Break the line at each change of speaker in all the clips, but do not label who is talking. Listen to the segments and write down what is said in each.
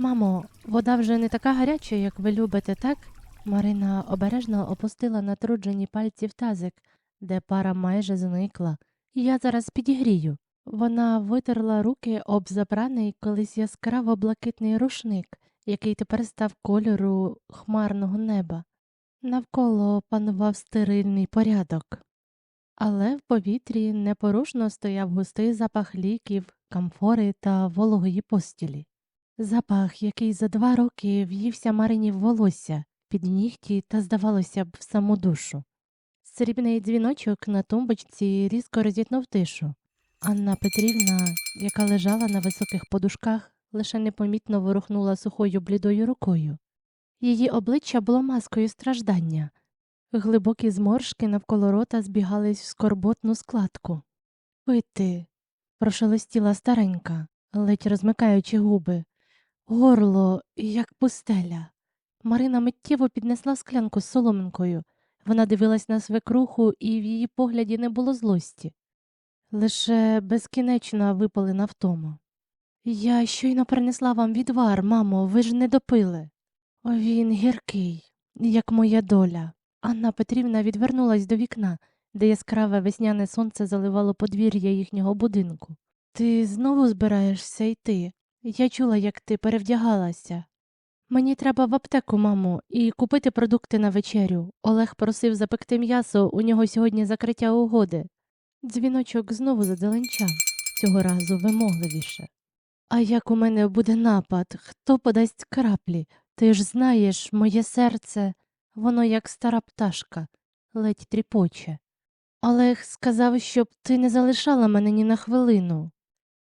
Мамо, вода вже не така гаряча, як ви любите, так? Марина обережно опустила натруджені пальці в тазик, де пара майже зникла. Я зараз підігрію. Вона витерла руки об забраний колись яскраво блакитний рушник, який тепер став кольору хмарного неба. Навколо панував стерильний порядок. Але в повітрі непорушно стояв густий запах ліків, камфори та вологої постілі. Запах, який за два роки в'ївся Марині в волосся, під нігті та, здавалося б, в саму душу. Срібний дзвіночок на тумбочці різко розітнув тишу. Анна Петрівна, яка лежала на високих подушках, лише непомітно ворухнула сухою блідою рукою. Її обличчя було маскою страждання. Глибокі зморшки навколо рота збігались в скорботну складку. Пити, прошелестіла старенька, ледь розмикаючи губи. Горло, як пустеля. Марина миттєво піднесла склянку з соломинкою. Вона дивилась на свекруху, і в її погляді не було злості. Лише безкінечна випалена втома. Я щойно принесла вам відвар, мамо, ви ж не допили. Він гіркий, як моя доля. Анна Петрівна відвернулась до вікна, де яскраве весняне сонце заливало подвір'я їхнього будинку. Ти знову збираєшся йти? Я чула, як ти перевдягалася. Мені треба в аптеку, мамо, і купити продукти на вечерю. Олег просив запекти м'ясо, у нього сьогодні закриття угоди. Дзвіночок знову заделенчав, цього разу вимогливіше. А як у мене буде напад, хто подасть краплі? Ти ж знаєш, моє серце, воно як стара пташка, ледь тріпоче. Олег сказав, щоб ти не залишала мене ні на хвилину.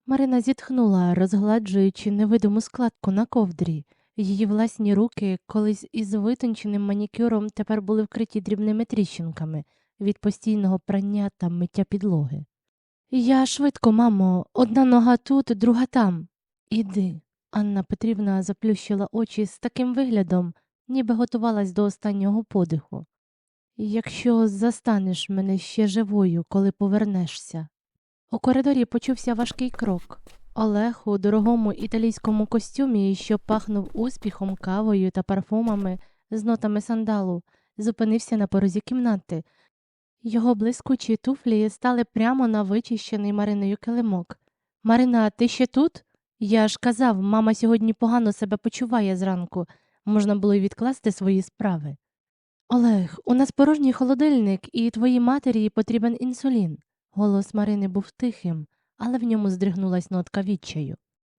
Марина зітхнула, розгладжуючи невидиму складку на ковдрі. Її власні руки, колись із витонченим манікюром, тепер були вкриті дрібними тріщинками від постійного прання та миття підлоги. Я швидко, мамо, одна нога тут, друга там. Іди. Анна Петрівна заплющила очі з таким виглядом, ніби готувалась до останнього подиху. Якщо застанеш мене ще живою, коли повернешся. У коридорі почувся важкий крок. Олег у дорогому італійському костюмі, що пахнув успіхом, кавою та парфумами з нотами сандалу, зупинився на порозі кімнати. Його блискучі туфлі стали прямо на вичищений Мариною килимок. Марина, ти ще тут? Я ж казав, мама сьогодні погано себе почуває зранку. Можна було й відкласти свої справи. Олег, у нас порожній холодильник, і твоїй матері потрібен інсулін. Голос Марини був тихим, але в ньому здригнулась нотка відчаю.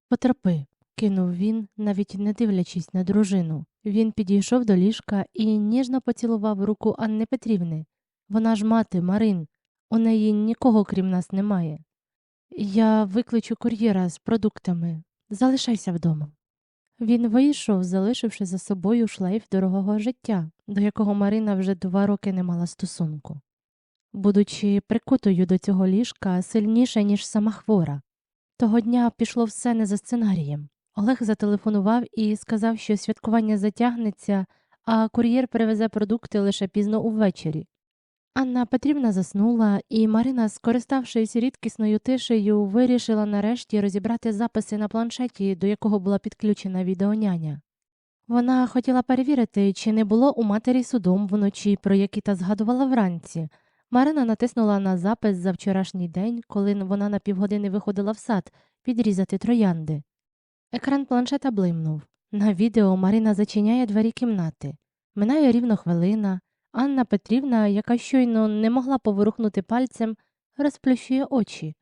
Потерпи, кинув він, навіть не дивлячись на дружину. Він підійшов до ліжка і ніжно поцілував руку Анни Петрівни. Вона ж мати, Марин, у неї нікого крім нас немає. Я викличу кур'єра з продуктами. Залишайся вдома. Він вийшов, залишивши за собою шлейф дорогого життя, до якого Марина вже два роки не мала стосунку. Будучи прикутою до цього ліжка сильніше, ніж сама хвора. Того дня пішло все не за сценарієм. Олег зателефонував і сказав, що святкування затягнеться, а кур'єр привезе продукти лише пізно увечері. Анна Петрівна заснула, і Марина, скориставшись рідкісною тишею, вирішила нарешті розібрати записи на планшеті, до якого була підключена відеоняня. Вона хотіла перевірити, чи не було у матері судом вночі, про який та згадувала вранці. Марина натиснула на запис за вчорашній день, коли вона на півгодини виходила в сад підрізати троянди. Екран планшета блимнув. На відео Марина зачиняє двері кімнати. Минає рівно хвилина. Анна Петрівна, яка щойно не могла поворухнути пальцем, розплющує очі.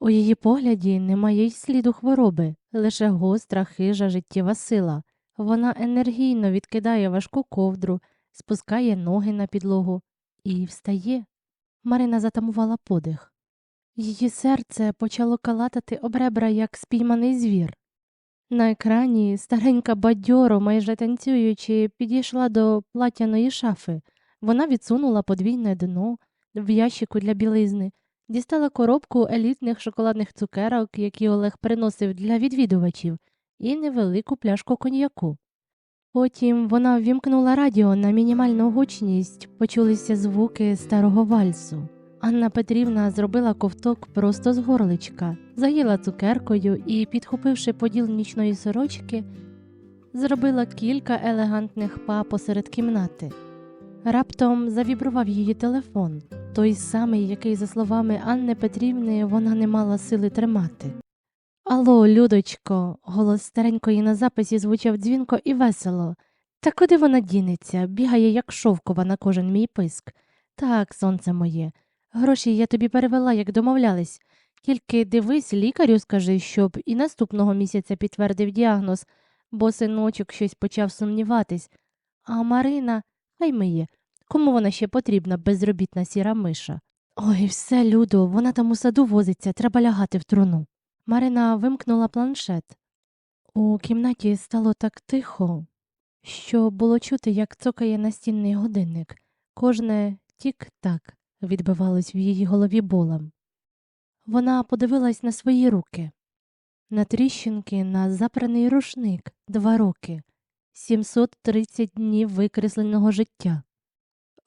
У її погляді немає й сліду хвороби, лише гостра, хижа життєва сила. Вона енергійно відкидає важку ковдру, спускає ноги на підлогу і встає. Марина затамувала подих. Її серце почало калатати об ребра, як спійманий звір. На екрані старенька бадьоро, майже танцюючи, підійшла до платяної шафи. Вона відсунула подвійне дно в ящику для білизни, дістала коробку елітних шоколадних цукерок, які Олег приносив для відвідувачів, і невелику пляшку коньяку. Потім вона ввімкнула радіо на мінімальну гучність, почулися звуки старого вальсу. Анна Петрівна зробила ковток просто з горличка, заїла цукеркою і, підхопивши поділ нічної сорочки, зробила кілька елегантних па посеред кімнати. Раптом завібрував її телефон, той самий, який, за словами Анни Петрівни, вона не мала сили тримати. Алло, Людочко, голос старенької на записі звучав дзвінко і весело. Та куди вона дінеться, бігає, як шовкова на кожен мій писк. Так, сонце моє. Гроші я тобі перевела, як домовлялись. Тільки дивись, лікарю скажи, щоб і наступного місяця підтвердив діагноз, бо синочок щось почав сумніватись. А Марина, хай миє. Кому вона ще потрібна, безробітна сіра миша? Ой, все, Людо, вона там у саду возиться, треба лягати в труну. Марина вимкнула планшет. У кімнаті стало так тихо, що було чути, як цокає настінний годинник. Кожне тік-так відбивалось в її голові болем. Вона подивилась на свої руки, на тріщинки, на запраний рушник два роки, 730 днів викресленого життя.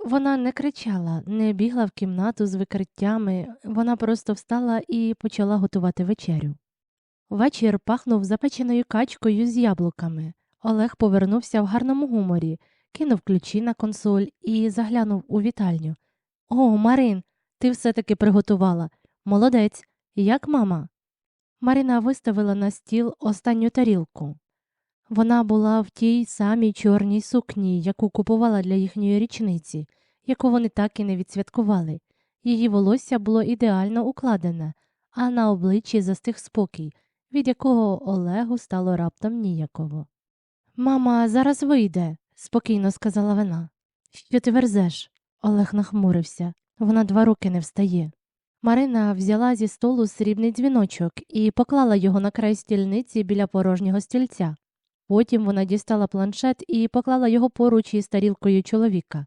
Вона не кричала, не бігла в кімнату з викриттями, вона просто встала і почала готувати вечерю. Вечір пахнув запеченою качкою з яблуками. Олег повернувся в гарному гуморі, кинув ключі на консоль і заглянув у вітальню. О, Марин, ти все-таки приготувала. Молодець, як мама? Марина виставила на стіл останню тарілку. Вона була в тій самій чорній сукні, яку купувала для їхньої річниці, яку вони так і не відсвяткували. Її волосся було ідеально укладене, а на обличчі застиг спокій, від якого Олегу стало раптом ніяково. Мама зараз вийде, спокійно сказала вона. Що ти верзеш? Олег нахмурився. Вона два роки не встає. Марина взяла зі столу срібний дзвіночок і поклала його на край стільниці біля порожнього стільця. Потім вона дістала планшет і поклала його поруч із тарілкою чоловіка.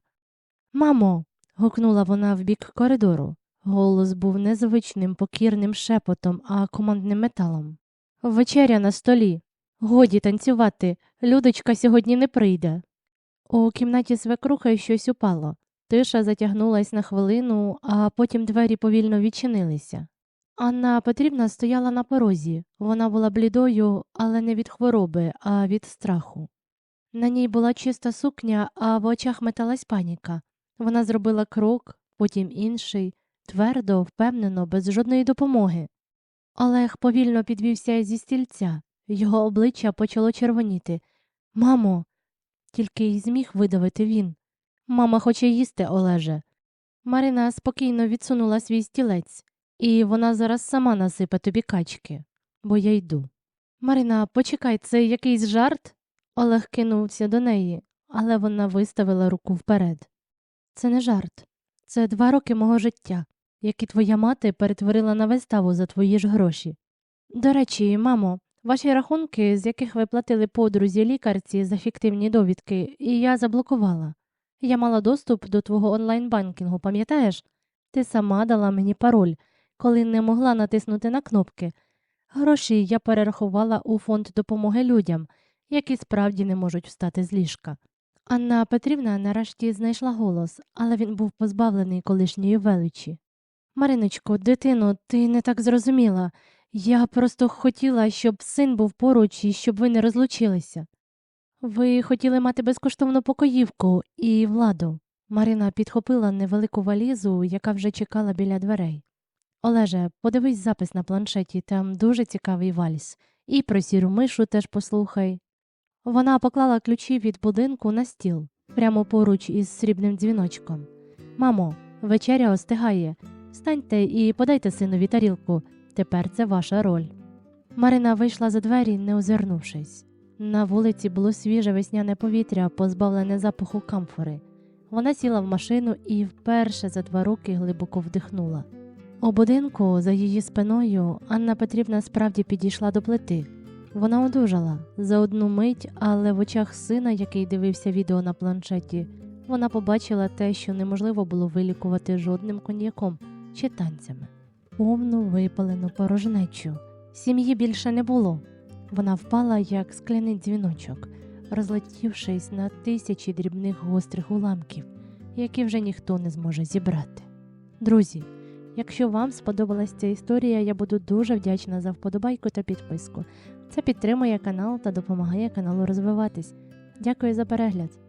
Мамо. гукнула вона в бік коридору. Голос був незвичним покірним шепотом, а командним металом. Вечеря на столі. Годі танцювати. Людочка сьогодні не прийде. У кімнаті свекрухи щось упало. Тиша затягнулась на хвилину, а потім двері повільно відчинилися. Анна Петрівна стояла на порозі. Вона була блідою, але не від хвороби, а від страху. На ній була чиста сукня, а в очах металась паніка. Вона зробила крок, потім інший, твердо, впевнено, без жодної допомоги. Олег повільно підвівся зі стільця, його обличчя почало червоніти. Мамо, тільки й зміг видавити він. Мама хоче їсти, Олеже. Марина спокійно відсунула свій стілець, і вона зараз сама насипе тобі качки, бо я йду. Марина, почекай, це якийсь жарт? Олег кинувся до неї, але вона виставила руку вперед. Це не жарт, це два роки мого життя, які твоя мати перетворила на виставу за твої ж гроші. До речі, мамо, ваші рахунки, з яких ви платили подрузі лікарці за фіктивні довідки, і я заблокувала. Я мала доступ до твого онлайн-банкінгу, пам'ятаєш? Ти сама дала мені пароль, коли не могла натиснути на кнопки. Гроші я перерахувала у фонд допомоги людям, які справді не можуть встати з ліжка. Анна Петрівна нарешті знайшла голос, але він був позбавлений колишньої величі. Мариночко, дитино, ти не так зрозуміла. Я просто хотіла, щоб син був поруч і щоб ви не розлучилися. Ви хотіли мати безкоштовну покоївку і владу. Марина підхопила невелику валізу, яка вже чекала біля дверей. Олеже, подивись запис на планшеті, там дуже цікавий вальс. І про сіру мишу теж послухай. Вона поклала ключі від будинку на стіл, прямо поруч із срібним дзвіночком. Мамо, вечеря остигає. Встаньте і подайте синові тарілку. Тепер це ваша роль. Марина вийшла за двері, не озирнувшись. На вулиці було свіже весняне повітря, позбавлене запаху камфори. Вона сіла в машину і вперше за два роки глибоко вдихнула. У будинку за її спиною Анна Петрівна справді підійшла до плити. Вона одужала за одну мить, але в очах сина, який дивився відео на планшеті, вона побачила те, що неможливо було вилікувати жодним коньяком чи танцями. Повну випалену порожнечу. Сім'ї більше не було. Вона впала, як скляний дзвіночок, розлетівшись на тисячі дрібних гострих уламків, які вже ніхто не зможе зібрати. Друзі, Якщо вам сподобалась ця історія, я буду дуже вдячна за вподобайку та підписку. Це підтримує канал та допомагає каналу розвиватись. Дякую за перегляд!